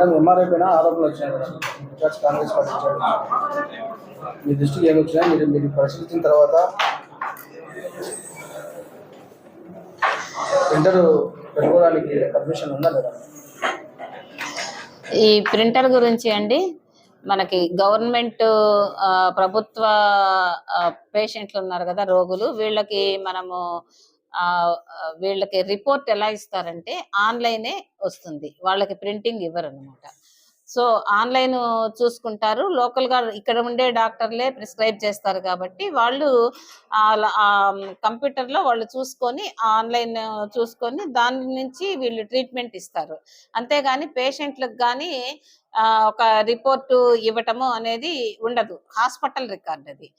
Madam MRI పైన ఆరోపణలు వచ్చినాయి madam. In charge Congress party in charge. మీ దృష్టికి ఏమి వచ్చినాయి మీరు మీరు పరిశీలించిన తర్వాత ఇంటర్ పెట్టుకోవడానికి పర్మిషన్ ఉందా మేడం? ఈ ప్రింటర్ గురించి అండి మనకి గవర్నమెంట్ ప్రభుత్వ పేషెంట్లు ఉన్నారు కదా రోగులు వీళ్ళకి మనము వీళ్ళకి రిపోర్ట్ ఎలా ఇస్తారంటే ఆన్లైనే వస్తుంది. వాళ్ళకి ప్రింటింగ్ ఇవ్వరు అనమాట సో ఆన్లైన్ చూసుకుంటారు. లోకల్గా ఇక్కడ ఉండే డాక్టర్లే ప్రిస్క్రైబ్ చేస్తారు కాబట్టి వాళ్ళు కంప్యూటర్లో వాళ్ళు చూసుకొని ఆన్లైన్ చూసుకొని దాని నుంచి వీళ్ళు ట్రీట్మెంట్ ఇస్తారు. అంతేగాని పేషెంట్లకు కానీ ఒక రిపోర్టు ఇవ్వటము అనేది ఉండదు. హాస్పిటల్ రికార్డ్ అది.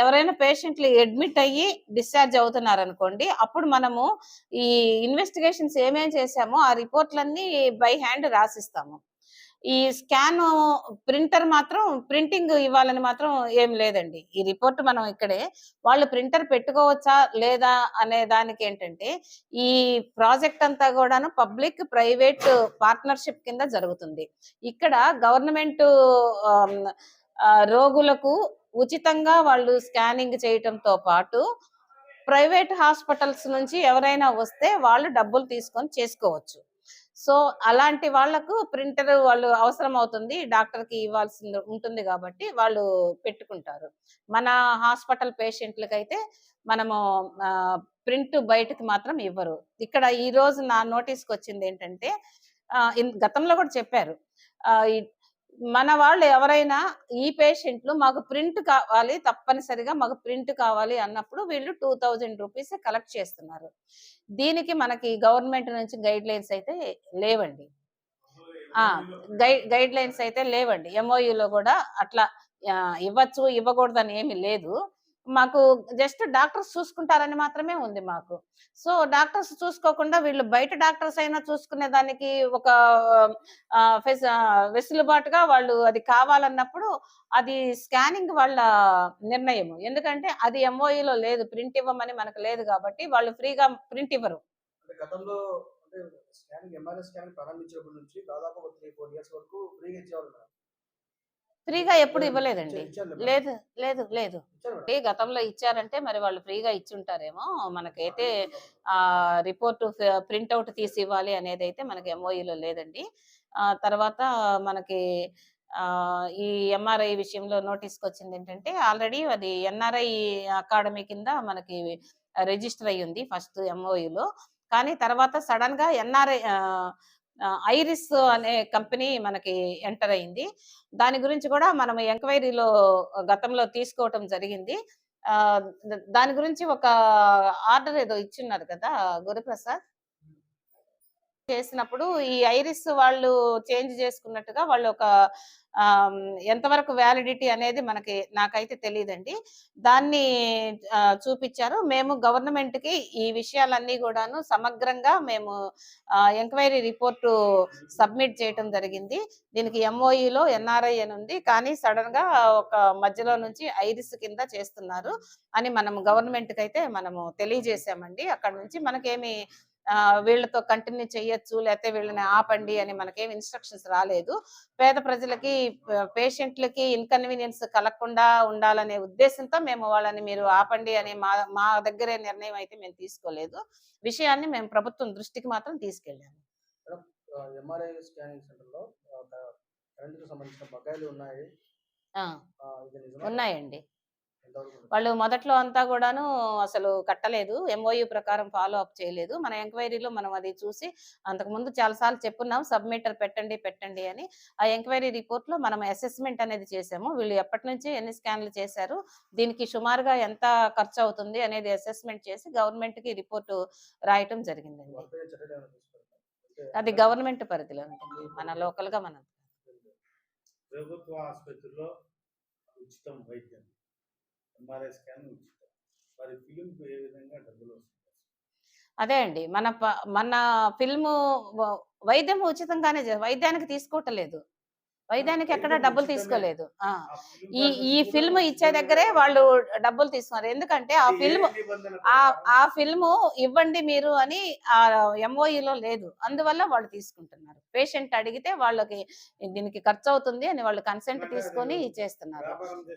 ఎవరైనా పేషెంట్లు అడ్మిట్ అయ్యి డిశ్చార్జ్ అవుతున్నారు అనుకోండి అప్పుడు మనము ఈ ఇన్వెస్టిగేషన్స్ ఏమేం చేసామో ఆ రిపోర్ట్లన్నీ బై హ్యాండ్ రాసిస్తాము. ఈ స్కాన్ ప్రింటర్ మాత్రం ప్రింటింగ్ ఇవ్వాలని మాత్రం ఏం లేదండి. ఈ రిపోర్ట్ మనం ఇక్కడే వాళ్ళు ప్రింటర్ పెట్టుకోవచ్చా లేదా అనే దానికి ఏంటంటే ఈ ప్రాజెక్ట్ అంతా కూడాను పబ్లిక్ ప్రైవేట్ పార్ట్నర్షిప్ కింద జరుగుతుంది. ఇక్కడ గవర్నమెంట్ రోగులకు ఉచితంగా వాళ్ళు స్కానింగ్ చేయటంతో పాటు ప్రైవేట్ హాస్పిటల్స్ నుంచి ఎవరైనా వస్తే వాళ్ళు డబ్బులు తీసుకొని చేసుకోవచ్చు. సో అలాంటి వాళ్ళకు ప్రింటర్ వాళ్ళు అవసరం అవుతుంది డాక్టర్కి ఇవ్వాల్సి ఉంటుంది కాబట్టి వాళ్ళు పెట్టుకుంటారు. మన హాస్పిటల్ పేషెంట్లకైతే అయితే మనము ప్రింట్ బయటకు మాత్రం ఇవ్వరు. ఇక్కడ ఈ రోజు నా నోటీస్కి వచ్చింది ఏంటంటే గతంలో కూడా చెప్పారు. ఆ, ఈ- మన వాళ్ళు ఎవరైనా ఈ పేషెంట్లు మాకు ప్రింట్ కావాలి తప్పనిసరిగా మాకు ప్రింట్ కావాలి అన్నప్పుడు వీళ్ళు టూ థౌజండ్ రూపీస్ కలెక్ట్ చేస్తున్నారు. దీనికి మనకి గవర్నమెంట్ నుంచి గైడ్ లైన్స్ అయితే లేవండి. గైడ్ గైడ్ లైన్స్ అయితే లేవండి. ఎంఓయూలో కూడా అట్లా ఇవ్వచ్చు ఇవ్వకూడదని ఏమీ లేదు. మాకు జస్ట్ డాక్టర్స్ చూసుకుంటారని మాత్రమే ఉంది మాకు. సో డాక్టర్స్ చూసుకోకుండా వీళ్ళు బయట డాక్టర్స్ అయినా చూసుకునే దానికి ఒక వెసులుబాటుగా వాళ్ళు అది కావాలన్నప్పుడు అది స్కానింగ్ వాళ్ళ నిర్ణయం ఎందుకంటే అది ఎంఓఈలో లేదు ప్రింట్ ఇవ్వమని మనకు లేదు కాబట్టి వాళ్ళు ఫ్రీగా ప్రింట్ ఇవ్వరు. గతంలో స్కానింగ్ ఎంఆర్ఐ స్కానింగ్ ప్రారంభించినప్పటి నుంచి దాదాపు త్రీ ఫోర్ ఇయర్స్ వరకు ఫ్రీగా ఇచ్చేవాళ్ళు ఫ్రీగా ఎప్పుడు ఇవ్వలేదండి. లేదు లేదు లేదు. గతంలో ఇచ్చారంటే మరి వాళ్ళు ఫ్రీగా ఇచ్చుంటారేమో. మనకైతే ఆ రిపోర్ట్ ప్రింట్అవుట్ తీసి ఇవ్వాలి అనేది అయితే మనకి ఎంఓఈలో లేదండి. ఆ తర్వాత మనకి ఆ ఈ ఎంఆర్ఐ విషయంలో నోటీస్కి వచ్చింది ఏంటంటే ఆల్రెడీ అది ఎన్ఆర్ఐ అకాడమీ కింద మనకి రిజిస్టర్ అయ్యి ఉంది ఫస్ట్ ఎంఓఈలో కానీ తర్వాత సడన్గా ఎన్ఆర్ఐ ఐరిస్ అనే కంపెనీ మనకి ఎంటర్ అయింది. దాని గురించి కూడా మనం ఎంక్వైరీలో గతంలో తీసుకోవటం జరిగింది. ఆ దాని గురించి ఒక ఆర్డర్ ఏదో ఇచ్చిన్నారు కదా గురుప్రసాద్? చేసినప్పుడు ఈ ఐరిస్ వాళ్ళు చేంజ్ చేసుకున్నట్టుగా వాళ్ళు ఒక ఎంతవరకు వ్యాలిడిటీ అనేది మనకి నాకైతే తెలియదండి దాన్ని చూపించారు. మేము గవర్నమెంట్కి ఈ విషయాలన్నీ కూడాను సమగ్రంగా మేము ఎంక్వైరీ రిపోర్టు సబ్మిట్ చేయటం జరిగింది. దీనికి ఎంఓఈలో ఎన్ఆర్ఐ అని ఉంది. కానీ సడన్గా ఒక మధ్యలో నుంచి ఐరిస్ కింద చేస్తున్నారు అని మనం గవర్నమెంట్కి అయితే మనము తెలియజేసామండి అక్కడ నుంచి మనకేమి వీళ్ళతో కంటిన్యూ చేయొచ్చు లేకపోతే వీళ్ళని ఆపండి అని మనకేం ఇన్స్ట్రక్షన్స్ రాలేదు. పేద ప్రజలకి పేషెంట్లకి ఇన్కన్వీనియన్స్ కలగకుండా ఉండాలనే ఉద్దేశంతో మేము వాళ్ళని మీరు ఆపండి అని మా మా దగ్గరే నిర్ణయం అయితే మేము తీసుకోలేదు. విషయాన్ని మేము ప్రభుత్వం దృష్టికి మాత్రం తీసుకెళ్ళాము. ఎంఆర్ఐ స్కానింగ్ సెంటర్లో కరెంటుకు సంబంధించిన బకాయిలు ఉన్నాయి. ఆ, ఆ, ఇది నిజమా? ఉన్నాయండి. వాళ్ళు మొదట్లో అంతా కూడాను అసలు కట్టలేదు. ఎంఓయూ ప్రకారం ఫాలో అప్ చేయలేదు. మన ఎంక్వైరీలో మనం అది చూసి అంతకుముందు చాలాసార్లు చెప్పున్నాం సబ్మిటర్ పెట్టండి పెట్టండి అని. ఆ ఎంక్వైరీ రిపోర్ట్లో మనం అసెస్మెంట్ అనేది చేసాము వీళ్ళు ఎప్పటి నుంచి ఎన్ని స్కాన్లు చేశారు దీనికి సుమారుగా ఎంత ఖర్చు అవుతుంది అనేది అసెస్మెంట్ చేసి గవర్నమెంట్కి రిపోర్టు రిపోర్ట్ రాయటం జరిగిందండి. అది గవర్నమెంట్ పరిధిలో ఉంటుంది. మన లోకల్గా మనం ప్రభుత్వ ఆసుపత్రిలో ఉచితం వైద్యం. ఎంఆర్ఐ స్కాన్ ఉచితం. మరి ఫిలింకు ఏ విధంగా డబ్బులు వస్తుంది అదే అండి. మన మన ఫిల్ము వైద్యం ఉచితంగానే చే- వైద్యానికి తీసుకోవట్లేదు వైద్యానికి ఎక్కడ డబ్బులు. తీసుకోలేదు. ఈ ఈ ఫిల్మ్ ఇచ్చే దగ్గరే. వాళ్ళు డబ్బులు తీసుకున్నారు. ఎందుకంటే ఆ ఫిల్మ్ ఆ ఫిల్మ్ ఇవ్వండి మీరు అని ఆ ఎంఓఈలో లేదు. అందువల్ల వాళ్ళు తీసుకుంటున్నారు. పేషెంట్ అడిగితే వాళ్ళకి దీనికి ఖర్చు అవుతుంది అని వాళ్ళు కన్సెంట్ తీసుకొని చేస్తున్నారు.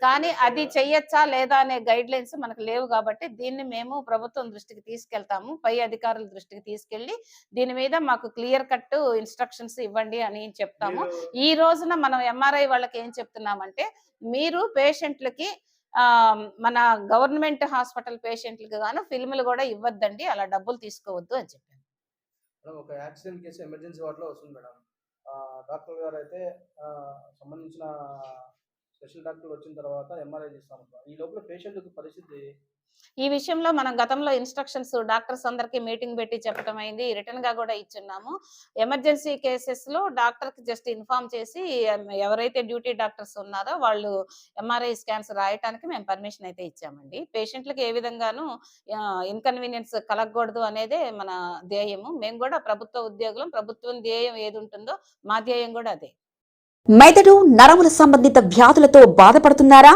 కానీ అది. చెయ్యొచ్చా లేదా అనే గైడ్ లైన్స్ మనకు లేవు కాబట్టి దీన్ని మేము ప్రభుత్వం దృష్టికి తీసుకెళ్తాము. పై అధికారుల దృష్టికి తీసుకెళ్ళి దీని మీద మాకు క్లియర్ కట్ ఇన్స్ట్రక్షన్స్ ఇవ్వండి అని చెప్తాము. ఈ రోజున మనం ఎంఆర్ఐ వాళ్ళకి ఏం చెప్తున్నామంటే మీరు పేషెంట్లకి ఆ మన గవర్నమెంట్ హాస్పిటల్ పేషెంట్లకు గాను ఫిల్ములు కూడా ఇవ్వద్దండి అలా డబ్బులు తీసుకోవద్దు అని చెప్పాను ఒక యాక్సిడెంట్ కేసు ఎమర్జెన్సీ వార్డులో వస్తుంది మేడం. డాక్టర్ గారు అయితే సంబంధించిన స్పెషల్ డాక్టర్ వచ్చిన తర్వాత ఎంఆర్ఐ చేస్తాం ఈ లోపల పేషెంట్ పరిస్థితి ఈ విషయంలో మనం గతంలో ఇన్స్ట్రక్షన్స్ డాక్టర్స్ అందరికి మీటింగ్ పెట్టి చెప్పడం అయింది. రిటర్న్గా కూడా ఇచ్చున్నాము. ఎమర్జెన్సీ కేసెస్లో డాక్టర్కి జస్ట్ ఇన్ఫార్మ్ చేసి ఎవరైతే డ్యూటీ డాక్టర్స్ ఉన్నారో వాళ్ళు ఎంఆర్ఐ స్కాన్స్ రాయటానికి మేము పర్మిషన్ అయితే ఇచ్చామండి. పేషెంట్లకు ఏ విధంగానూ ఇన్కన్వీనియన్స్ కలగకూడదు అనేదే మన ధ్యేయము. మేము కూడా ప్రభుత్వ ఉద్యోగులం ప్రభుత్వం ధ్యేయం ఏది ఉంటుందో మా ధ్యేయం కూడా అదే. మెదడు నరముల సంబంధిత వ్యాధులతో బాధపడుతున్నారా?